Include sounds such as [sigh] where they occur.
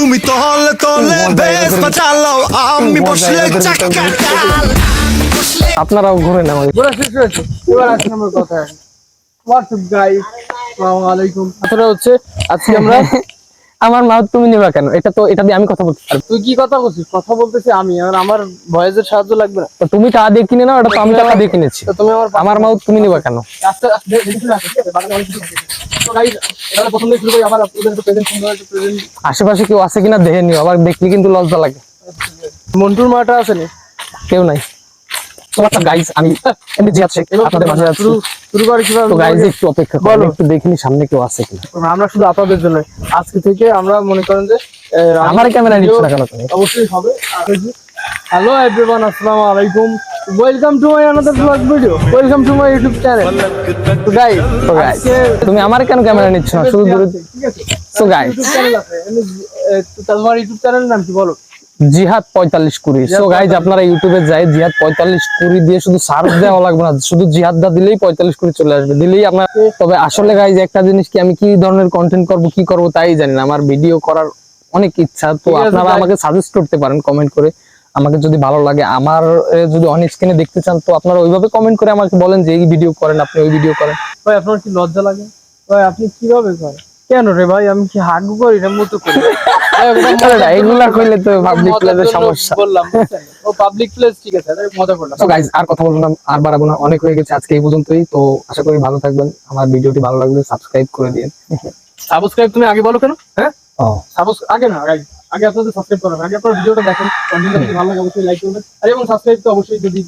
তুমি তলে তলে চালাও আমি বসলে চাকা আপনারাও ঘুরেন আমাকে ঘোরা শেষ হয়েছে এবার আমার কথা হোয়াটসঅ্যাপ গাইস আসসালামু আলাইকুম আসলে হচ্ছে আজকে আমরা আমার মা তুমি নিবা কেন এটা তো এটা দিয়ে আমি কথা বলতে পারব তুই কি কথা বলছিস কথা বলতেছি আমি আর আমার ভয়েসের সাহায্য লাগবে না তো তুমি টাকা দিয়ে কিনে নাও এটা তো আমি টাকা দিয়ে কিনেছি তো তুমি আমার আমার মাউথ তুমি নিবা কেন আস্তে আস্তে আশেপাশে কেউ আছে কিনা দেখে নিও আবার দেখলে কিন্তু লজ্জা লাগে। মন্টুর মাটা আছে নি? কেউ নাই। গাইজ আমি এমনি জিয়াদ শেখ আপনাদের মাঝে আছি। শুরু শুরু করে কীভাবে? তো গাইজ একটু অপেক্ষা একটু দেখিনি সামনে কেউ আছে কিনা। আমরা শুধু আপনাদের জন্য। আজকে থেকে আমরা মনে করেন যে আহ, আমার ক্যামেরা নিচ্ছ না কেন অবশ্যই হবে। হ্যালো এভরিওয়ান আসসালামু আলাইকুম। Welcome to my another blog video welcome to my YouTube channel তো গাইস তুমি আমার কেন ক্যামেরা নিচ্ছ না? শুধু দূরে তো তোমার ইউটিউব চ্যানেল নাম কি বলো? জিহাদ পঁয়তাল্লিশ কুড়ি। সো গাইজ আপনারা ইউটিউবে যাই জিহাদ পঁয়তাল্লিশ কুড়ি দিয়ে শুধু সার্চ দেওয়া লাগবে না। শুধু জিহাদ দা দিলেই পঁয়তাল্লিশ কুড়ি চলে আসবে। দিলেই আপনার তবে আসলে গাইজ একটা জিনিস কি আমি কি ধরনের কন্টেন্ট করব কি করব তাই জানি না। আমার ভিডিও করার অনেক ইচ্ছা। তো আপনারা আমাকে সাজেস্ট করতে পারেন কমেন্ট করে। আমাকে যদি ভালো লাগে আমার যদি অন স্ক্রিনে দেখতে চান তো আপনারা ওইভাবে কমেন্ট করে আমাকে বলেন যে এই ভিডিও করেন আপনি ওই ভিডিও করেন। ভাই আপনার কি লজ্জা লাগে? ভাই আপনি কীভাবে করেন? কেন রে ভাই আমি কি হাগু করি না মতো করি? এগুলা কইলে তো পাবলিক প্লেসের সমস্যা। বললাম? ও পাবলিক প্লেস ঠিক আছে মজা করলাম। তো আর কথা বলব না আর বাড়াবো না অনেক হয়ে গেছে আজকে এই পর্যন্তই। তো আশা করি ভালো থাকবেন আমার ভিডিওটি ভালো লাগলে সাবস্ক্রাইব করে দিন সাবস্ক্রাইব [laughs] তুমি আগে বলো কেন? হ্যাঁ? ও সাবস্ক্রাইব আগে না আগে আগে আপনাদের সাবস্ক্রাইব করবেন আগে আপনার ভিডিওটা দেখেন ভালো লাগে, অবশ্যই লাইক করবেন। আর এবং সাবস্ক্রাইব তো অবশ্যই যদি